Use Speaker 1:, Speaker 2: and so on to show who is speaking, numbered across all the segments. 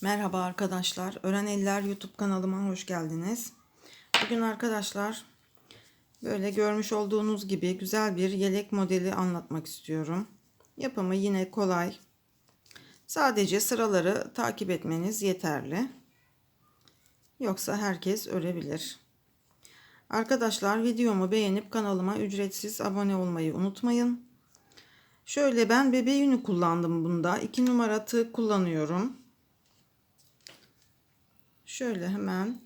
Speaker 1: Merhaba arkadaşlar. Ören Eller YouTube kanalıma hoş geldiniz. Bugün arkadaşlar böyle görmüş olduğunuz gibi güzel bir yelek modeli anlatmak istiyorum. Yapımı yine kolay. Sadece sıraları takip etmeniz yeterli. Yoksa herkes örebilir. Arkadaşlar videomu beğenip kanalıma ücretsiz abone olmayı unutmayın. Şöyle ben bebe yünü kullandım bunda. 2 numara tığ kullanıyorum. Şöyle hemen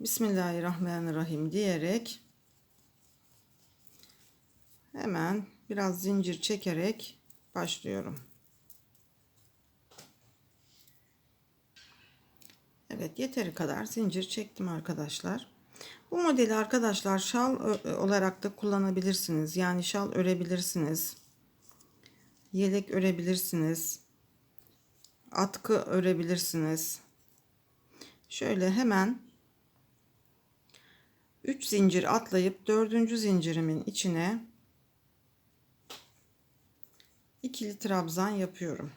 Speaker 1: Bismillahirrahmanirrahim diyerek hemen biraz zincir çekerek başlıyorum. Evet yeteri kadar zincir çektim arkadaşlar. Bu modeli arkadaşlar şal olarak da kullanabilirsiniz. Yani şal örebilirsiniz. Yelek örebilirsiniz. Atkı örebilirsiniz. Şöyle hemen 3 zincir atlayıp 4. zincirimin içine ikili trabzan yapıyorum.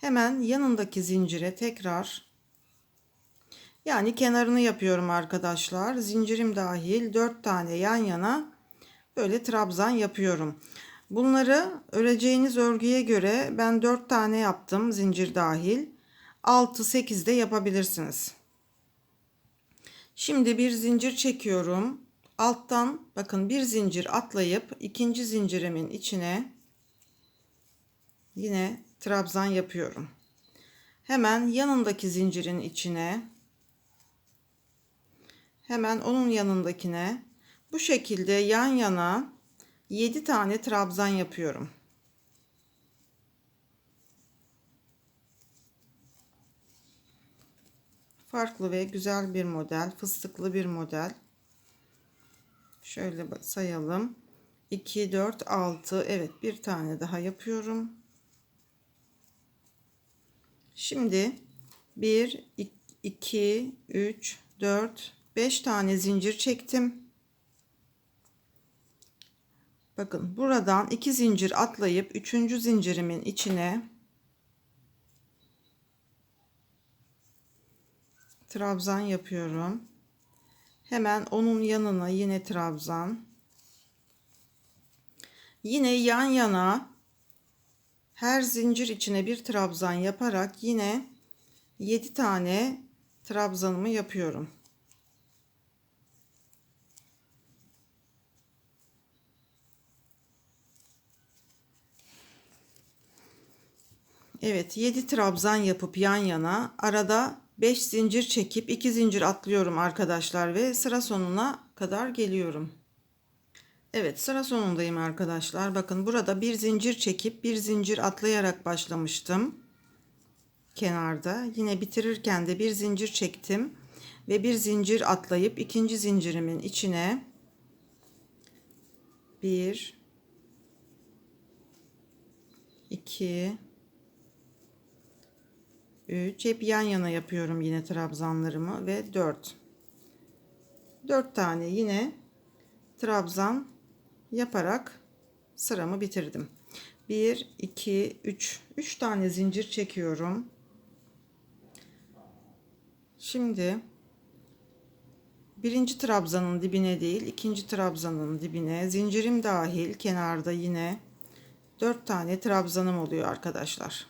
Speaker 1: Hemen yanındaki zincire tekrar yani kenarını yapıyorum arkadaşlar. Zincirim dahil 4 tane yan yana böyle trabzan yapıyorum. Bunları öreceğiniz örgüye göre ben 4 tane yaptım zincir dahil. 6 8 de yapabilirsiniz. Şimdi bir zincir çekiyorum. Alttan bakın bir zincir atlayıp ikinci zincirimin içine yine trabzan yapıyorum. Hemen yanındaki zincirin içine hemen onun yanındakine bu şekilde yan yana 7 tane trabzan yapıyorum. Farklı ve güzel bir model fıstıklı bir model. Şöyle sayalım. 2 4 6 evet bir tane daha yapıyorum. Şimdi 1 2 3 4 5 tane zincir çektim. Bakın buradan 2 zincir atlayıp 3. zincirimin içine trabzan yapıyorum. Hemen onun yanına yine trabzan. Yine yan yana her zincir içine bir trabzan yaparak yine 7 tane trabzanımı yapıyorum. Evet 7 trabzan yapıp yan yana arada 5 zincir çekip 2 zincir atlıyorum arkadaşlar ve sıra sonuna kadar geliyorum. Evet sıra sonundayım arkadaşlar. Bakın burada bir zincir çekip bir zincir atlayarak başlamıştım. Kenarda yine bitirirken de bir zincir çektim ve bir zincir atlayıp ikinci zincirimin içine bir 2 3 hep yan yana yapıyorum yine trabzanlarımı ve 4 4 tane yine trabzan yaparak sıramı bitirdim. 1 2 3 3 tane zincir çekiyorum. Şimdi birinci trabzanın dibine değil ikinci trabzanın dibine zincirim dahil kenarda yine 4 tane trabzanım oluyor arkadaşlar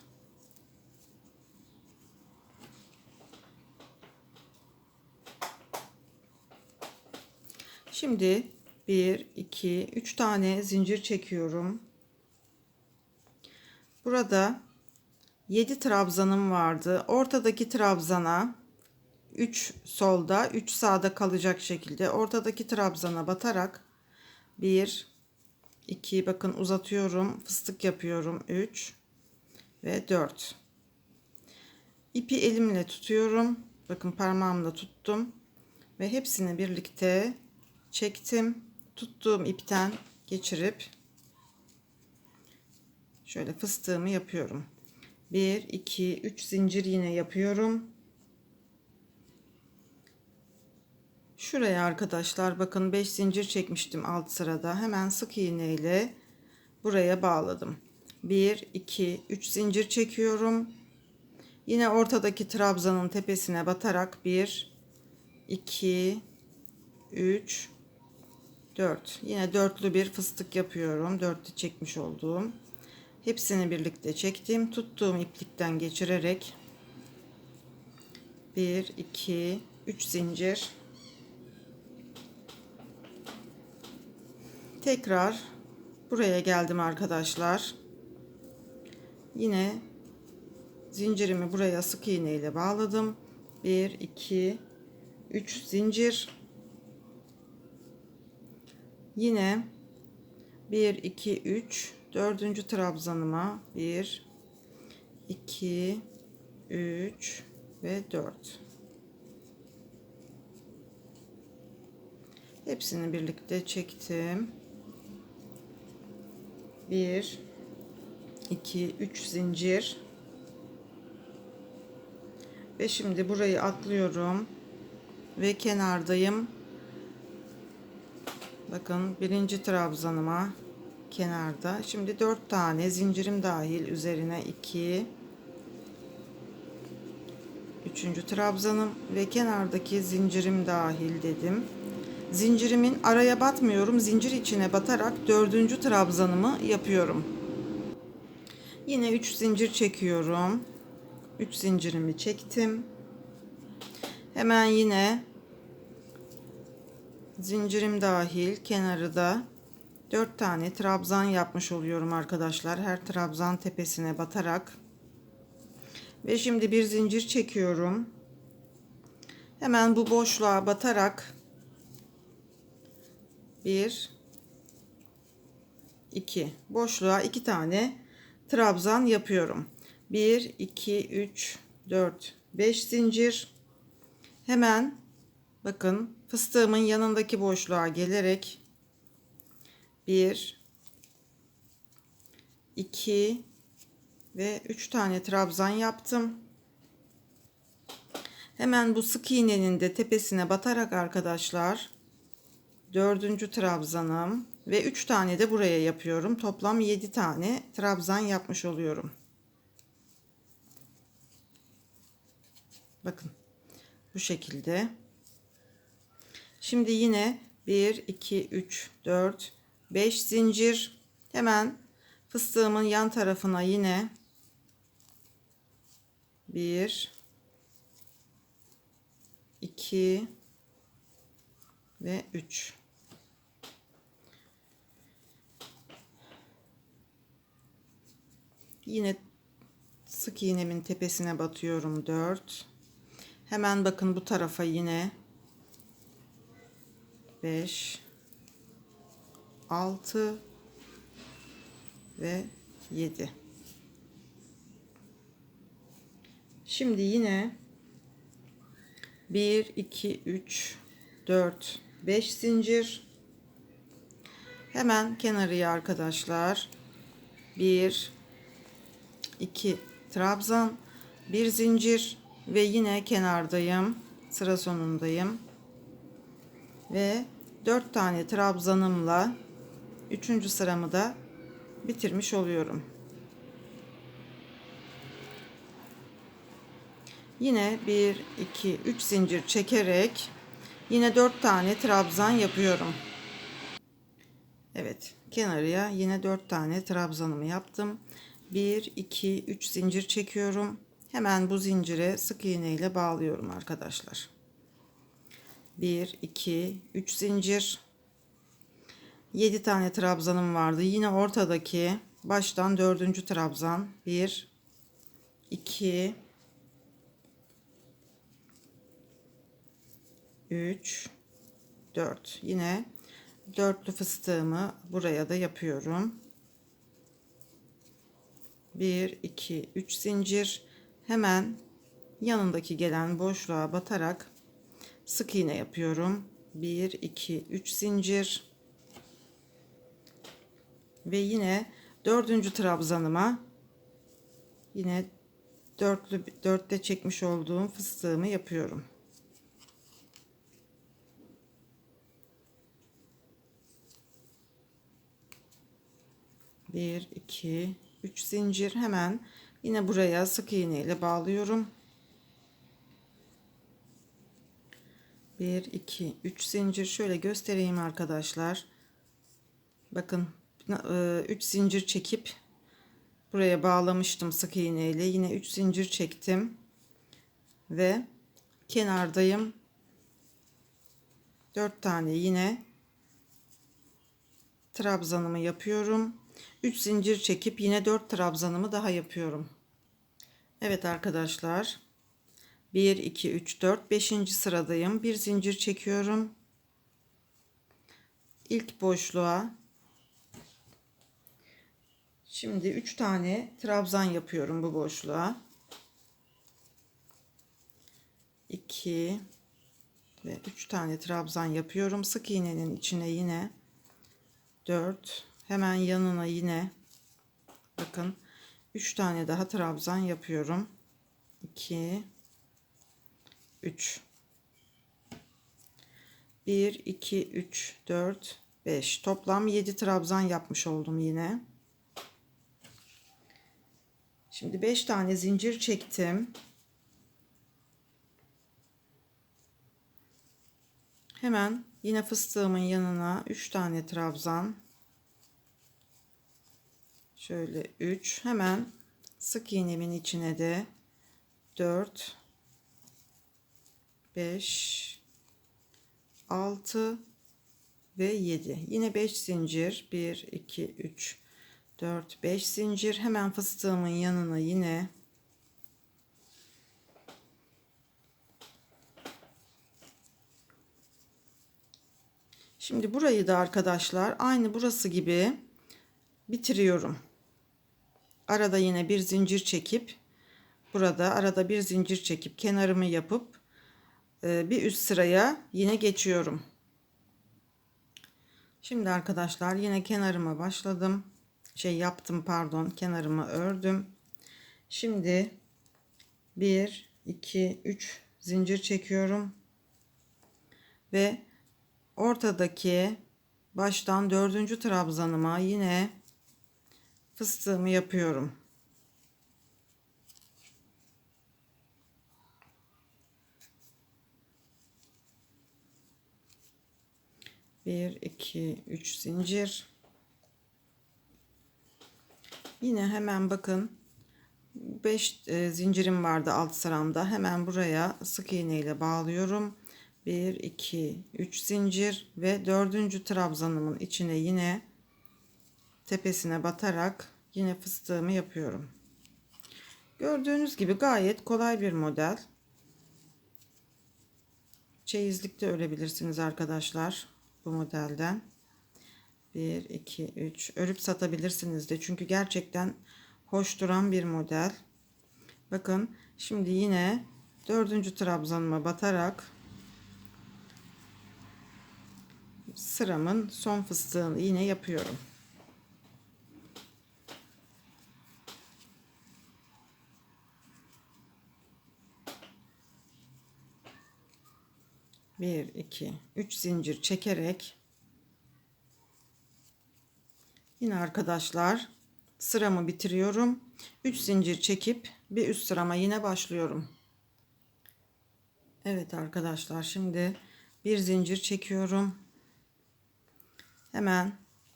Speaker 1: Şimdi 1, 2, 3 tane zincir çekiyorum. Burada 7 trabzanım vardı. Ortadaki trabzana 3 solda 3 sağda kalacak şekilde ortadaki trabzana batarak 1 2 bakın uzatıyorum fıstık yapıyorum 3 ve 4 ipi elimle tutuyorum bakın parmağımla tuttum ve hepsini birlikte çektim. Tuttuğum ipten geçirip şöyle fıstığımı yapıyorum. 1 2 3 zincir yine yapıyorum. Şuraya arkadaşlar bakın 5 zincir çekmiştim alt sırada. Hemen sık iğne ile buraya bağladım. 1 2 3 zincir çekiyorum. Yine ortadaki trabzanın tepesine batarak 1 2 3 4 yine dörtlü bir fıstık yapıyorum. Dörtlü çekmiş olduğum. Hepsini birlikte çektim. Tuttuğum iplikten geçirerek 1 2 3 zincir tekrar buraya geldim arkadaşlar. Yine zincirimi buraya sık iğne ile bağladım. 1 2 3 zincir yine 1 2 3 dördüncü trabzanıma 1 2 3 ve 4 hepsini birlikte çektim. 1 2 3 zincir. Ve şimdi burayı atlıyorum. Ve kenardayım bakın birinci trabzanıma kenarda. Şimdi 4 tane zincirim dahil üzerine 2 üçüncü trabzanım ve kenardaki zincirim dahil dedim. Zincirimin araya batmıyorum zincir içine batarak dördüncü trabzanımı yapıyorum. Yine 3 zincir çekiyorum. 3 zincirimi çektim. Hemen yine zincirim dahil kenarı da 4 tane trabzan yapmış oluyorum arkadaşlar. Her trabzan tepesine batarak. Ve şimdi bir zincir çekiyorum. Hemen bu boşluğa batarak 1 2 boşluğa 2 tane trabzan yapıyorum. 1 2 3 4 5 zincir. Hemen bakın fıstığımın yanındaki boşluğa gelerek 1 2 ve 3 tane trabzan yaptım. Hemen bu sık iğnenin de tepesine batarak arkadaşlar dördüncü trabzanım ve 3 tane de buraya yapıyorum. Toplam 7 tane trabzan yapmış oluyorum. Bakın bu şekilde şimdi yine 1 2 3 4 5 zincir. Hemen fıstığımın yan tarafına yine 1 2 ve 3 yine sık iğnemin tepesine batıyorum 4 hemen bakın bu tarafa yine 5 6 ve 7 şimdi yine 1 2 3 4 5 zincir. Hemen kenarıya arkadaşlar. 1 2 trabzan bir zincir ve yine kenardayım. Sıra sonundayım ve 4 tane trabzanımla 3. sıramı da bitirmiş oluyorum. Yine 1 2 3 zincir çekerek yine 4 tane trabzan yapıyorum. Evet, kenarıya yine 4 tane trabzanımı yaptım. 1 2 3 zincir çekiyorum. Hemen bu zincire sık iğne ile bağlıyorum arkadaşlar. 1 2 3 zincir 7 tane trabzanım vardı. Yine ortadaki baştan dördüncü trabzan 1 2 3 4 yine dörtlü fıstığımı buraya da yapıyorum. 1 2 3 zincir hemen yanındaki gelen boşluğa batarak sık iğne yapıyorum. 1 2 3 zincir ve yine dördüncü trabzanıma yine dörtlü dörtte çekmiş olduğum fıstığımı yapıyorum. Bir, iki, üç zincir hemen Yine buraya sık iğne ile bağlıyorum. 1 2 3 zincir şöyle göstereyim arkadaşlar. Bakın 3 zincir çekip buraya bağlamıştım sık iğne ile. Yine 3 zincir çektim ve kenardayım. 4 tane yine trabzanımı yapıyorum. 3 zincir çekip yine 4 trabzanımı daha yapıyorum. Evet arkadaşlar. 1 2 3 4 5. sıradayım. Bir zincir çekiyorum. İlk boşluğa Şimdi 3 tane trabzan yapıyorum bu boşluğa. 2 ve 3 tane trabzan yapıyorum. Sık iğnenin içine yine 4 hemen yanına yine bakın 3 tane daha trabzan yapıyorum. 2 3 1 2 3 4 5 toplam 7 trabzan yapmış oldum yine. Şimdi 5 tane zincir çektim. Hemen yine fıstığımın yanına 3 tane trabzan. Şöyle 3. Hemen sık iğnemin içine de 4 5 6 ve 7. Yine 5 zincir. 1 2 3 4 5 zincir. Hemen fıstığımın yanına yine Şimdi burayı da arkadaşlar aynı burası gibi bitiriyorum. Arada yine bir zincir çekip burada arada bir zincir çekip kenarımı yapıp bir üst sıraya yine geçiyorum. Şimdi arkadaşlar yine kenarıma başladım. Şey yaptım pardon kenarımı ördüm. Şimdi 1 2 3 zincir çekiyorum. Ve ortadaki baştan dördüncü trabzanıma yine fıstığımı yapıyorum. Bir, iki, üç zincir. Yine hemen bakın 5 e, zincirim vardı alt sıramda. Hemen buraya sık iğne ile bağlıyorum. 1 2 3 zincir ve dördüncü trabzanımın içine yine tepesine batarak yine fıstığımı yapıyorum. Gördüğünüz gibi gayet kolay bir model. Çeyizlikte örebilirsiniz arkadaşlar bu modelden. 1 2 3 örüp satabilirsiniz de çünkü gerçekten hoş duran bir model. Bakın şimdi yine dördüncü trabzanıma batarak sıramın son fıstığını yine yapıyorum. Bir, iki, üç zincir çekerek yine arkadaşlar sıramı bitiriyorum. Üç zincir çekip bir üst sırama yine başlıyorum. Evet arkadaşlar şimdi bir zincir çekiyorum. Hemen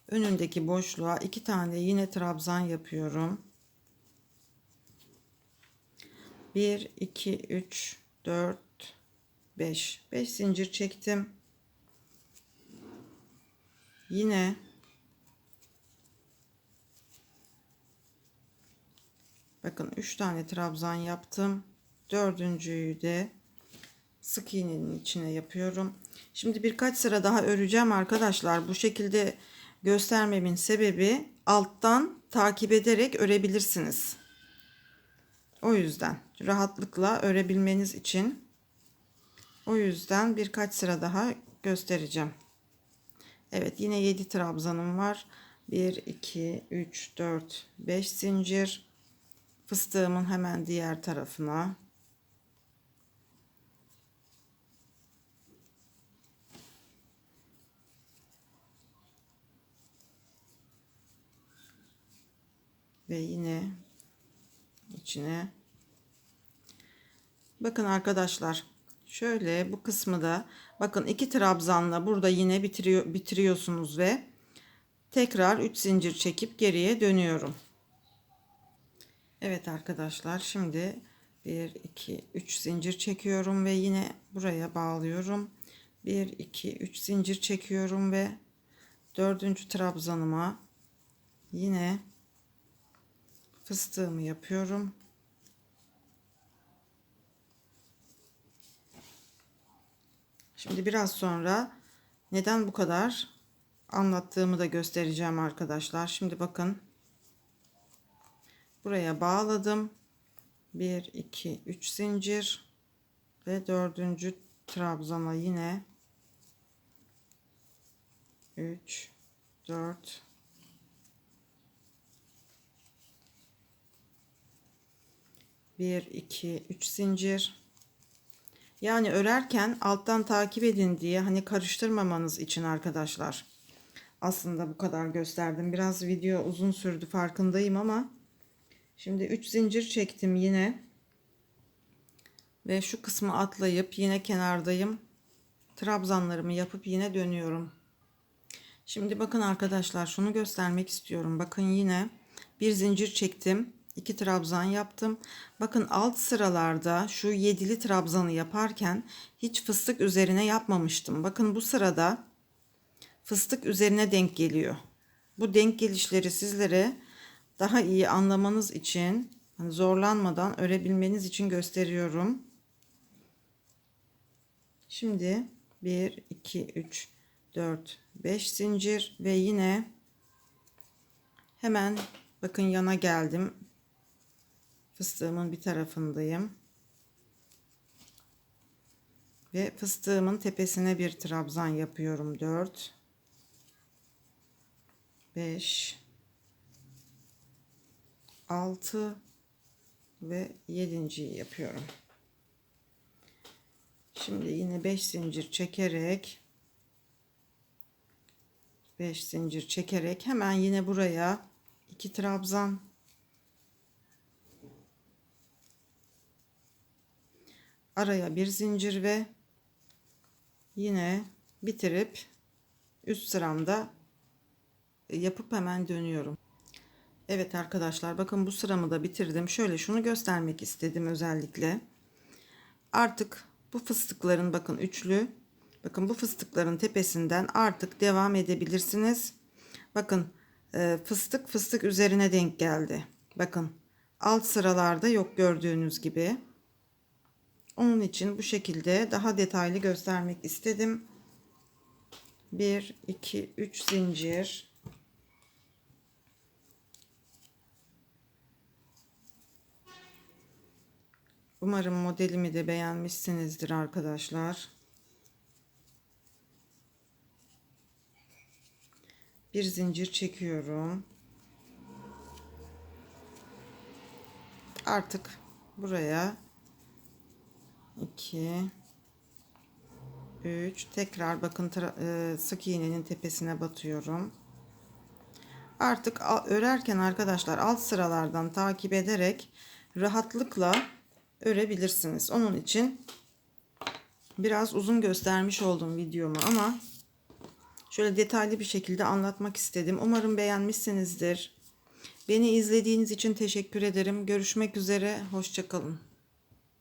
Speaker 1: önündeki boşluğa iki tane yine trabzan yapıyorum. 1 2 3 4 5 5 zincir çektim. Yine bakın 3 tane trabzan yaptım. Dördüncüyü de sık iğnenin içine yapıyorum. Şimdi birkaç sıra daha öreceğim arkadaşlar. Bu şekilde göstermemin sebebi alttan takip ederek örebilirsiniz. O yüzden rahatlıkla örebilmeniz için o yüzden birkaç sıra daha göstereceğim. Evet yine 7 trabzanım var. 1 2 3 4 5 zincir fıstığımın hemen diğer tarafına ve yine içine. Bakın arkadaşlar şöyle bu kısmı da bakın iki trabzanla burada yine bitiriyor bitiriyorsunuz ve tekrar 3 zincir çekip geriye dönüyorum. Evet arkadaşlar şimdi 1 2 3 zincir çekiyorum ve yine buraya bağlıyorum. 1 2 3 zincir çekiyorum ve dördüncü trabzanıma yine fıstığımı yapıyorum. Şimdi biraz sonra neden bu kadar anlattığımı da göstereceğim arkadaşlar. Şimdi bakın. Buraya bağladım. 1 2 3 zincir ve dördüncü trabzana yine 3 4 1 2 3 zincir yani örerken alttan takip edin diye hani karıştırmamanız için arkadaşlar. Aslında bu kadar gösterdim. Biraz video uzun sürdü farkındayım ama şimdi 3 zincir çektim yine. Ve şu kısmı atlayıp yine kenardayım. Trabzanlarımı yapıp yine dönüyorum. Şimdi bakın arkadaşlar şunu göstermek istiyorum. Bakın yine bir zincir çektim 2 trabzan yaptım. Bakın alt sıralarda şu yedili trabzanı yaparken hiç fıstık üzerine yapmamıştım. Bakın bu sırada fıstık üzerine denk geliyor. Bu denk gelişleri sizlere daha iyi anlamanız için hani zorlanmadan örebilmeniz için gösteriyorum. Şimdi 1 2 3 4 5 zincir ve yine hemen bakın yana geldim fıstığımın bir tarafındayım. Ve fıstığımın tepesine bir trabzan yapıyorum. 4 5 6 ve 7. yapıyorum. Şimdi yine 5 zincir çekerek 5 zincir çekerek hemen yine buraya 2 trabzan araya bir zincir ve yine bitirip üst sıramda yapıp hemen dönüyorum. Evet arkadaşlar bakın bu sıramı da bitirdim. Şöyle şunu göstermek istedim özellikle. Artık bu fıstıkların bakın üçlü bakın bu fıstıkların tepesinden artık devam edebilirsiniz. Bakın e, fıstık fıstık üzerine denk geldi. Bakın alt sıralarda yok gördüğünüz gibi. Onun için bu şekilde daha detaylı göstermek istedim. 1 2 3 zincir Umarım modelimi de beğenmişsinizdir arkadaşlar. Bir zincir çekiyorum. Artık buraya 2 3 tekrar bakın e, sık iğnenin tepesine batıyorum. Artık örerken arkadaşlar alt sıralardan takip ederek rahatlıkla örebilirsiniz. Onun için biraz uzun göstermiş oldum videomu ama şöyle detaylı bir şekilde anlatmak istedim. Umarım beğenmişsinizdir. Beni izlediğiniz için teşekkür ederim. Görüşmek üzere. Hoşçakalın.